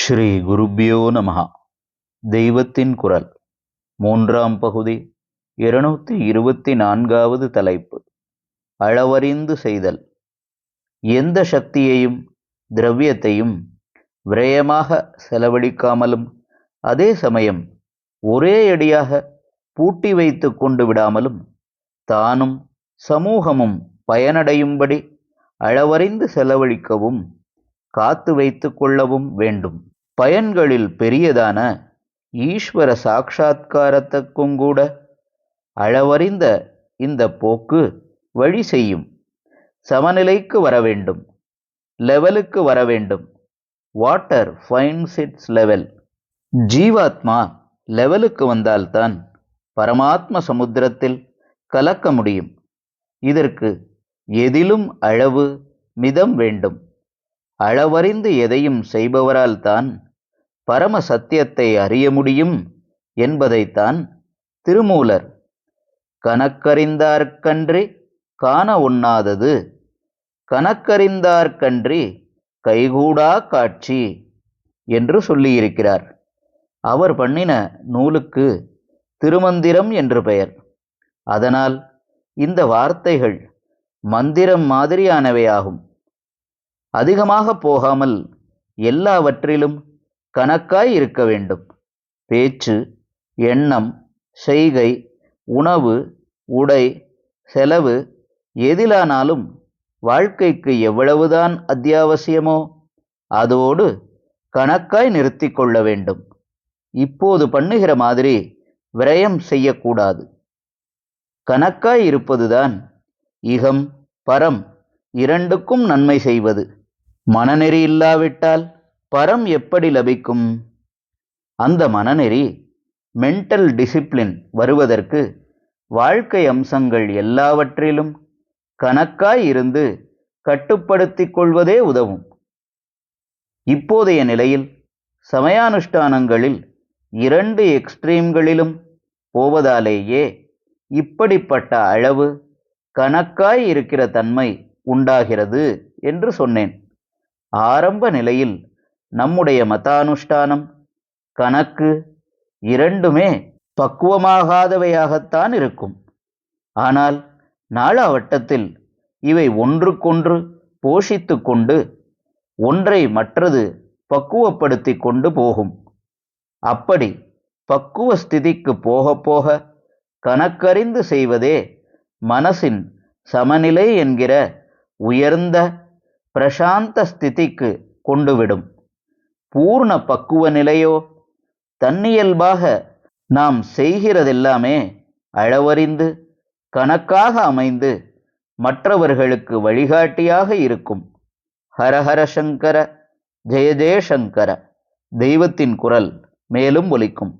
ஸ்ரீ குருப்பியோ நமஹா. தெய்வத்தின் குரல். மூன்றாம் பகுதி இருநூத்தி இருபத்தி நான்காவது தலைப்பு. அளவறிந்து செய்தல். எந்த சக்தியையும் திரவியத்தையும் விரயமாக செலவழிக்காமலும் அதே சமயம் ஒரே அடியாக பூட்டி வைத்து கொண்டு விடாமலும் தானும் சமூகமும் பயனடையும்படி அளவறிந்து செலவழிக்கவும் காத்து வைத்து கொள்ளவும் வேண்டும். பயன்களில் பெரியதான ஈஸ்வர சாட்சா்காரத்துக்கும் கூட அளவறிந்த இந்த போக்கு வழி செய்யும். சமநிலைக்கு வர வேண்டும். லெவலுக்கு வர வேண்டும். Water finds its level. ஜீவாத்மா லெவலுக்கு வந்தால்தான் பரமாத்ம சமுத்திரத்தில் கலக்க முடியும். இதற்கு எதிலும் அளவு மிதம் வேண்டும். அளவறிந்து எதையும் செய்பவரால் தான் பரம சத்தியத்தை அறிய முடியும் என்பதைத்தான் திருமூலர் கணக்கறிந்தார்கன்றி காண உண்ணாதது. கணக்கறிந்தார்கன்றி கைகூடா காட்சி என்று சொல்லியிருக்கிறார். அவர் பண்ணின நூலுக்கு திருமந்திரம் என்று பெயர். அதனால் இந்த வார்த்தைகள் மந்திரம் மாதிரியானவையாகும். அதிகமாக போகாமல் எல்லாவற்றிலும் கணக்காய் இருக்க வேண்டும். பேச்சு எண்ணம் செய்கை உணவு உடை செலவு எதிலானாலும் வாழ்க்கைக்கு எவ்வளவுதான் அத்தியாவசியமோ அதோடு கணக்காய் நிறுத்தி கொள்ள வேண்டும். இப்போது பண்ணுகிற மாதிரி விரயம் செய்யக்கூடாது. கணக்காய் இருப்பதுதான் இகம் பரம் இரண்டுக்கும் நன்மை செய்வது. மனநெறி இல்லாவிட்டால் பரம் எப்படி லபிக்கும்? அந்த மனநெறி மென்டல் டிசிப்ளின் வருவதற்கு வாழ்க்கை அம்சங்கள் எல்லாவற்றிலும் கணக்காய் இருந்து கட்டுப்படுத்திக் கொள்வதே உதவும். இப்போதைய நிலையில் சமயானுஷ்டானங்களில் இரண்டு எக்ஸ்ட்ரீம்களிலும் போவதாலேயே இப்படிப்பட்ட அளவு கணக்காய் இருக்கிற தன்மை உண்டாகிறது என்று சொன்னேன். ஆரம்ப நிலையில் நம்முடைய மதானுஷ்டானம் கணக்கு இரண்டுமே பக்குவமாகாதவையாகத்தான் இருக்கும். ஆனால் நாளாவட்டத்தில் இவை ஒன்றுக்கொன்று போஷித்து கொண்டு ஒன்றை மற்றது பக்குவப்படுத்தி கொண்டு போகும். அப்படி பக்குவ ஸ்திதிக்கு போக போக கணக்கறிந்து செய்வதே மனசின் சமநிலை என்கிற உயர்ந்த பிரசாந்த ஸ்திதிக்கு கொண்டுவிடும். பூர்ண பக்குவ நிலையோ? தன்னியல்பாக நாம் செய்கிறதெல்லாமே அளவறிந்து கணக்காக அமைந்து மற்றவர்களுக்கு வழிகாட்டியாக இருக்கும். ஹரஹர சங்கர ஜெய ஜெயசங்கர தெய்வத்தின் குரல் மேலும் ஒலிக்கும்.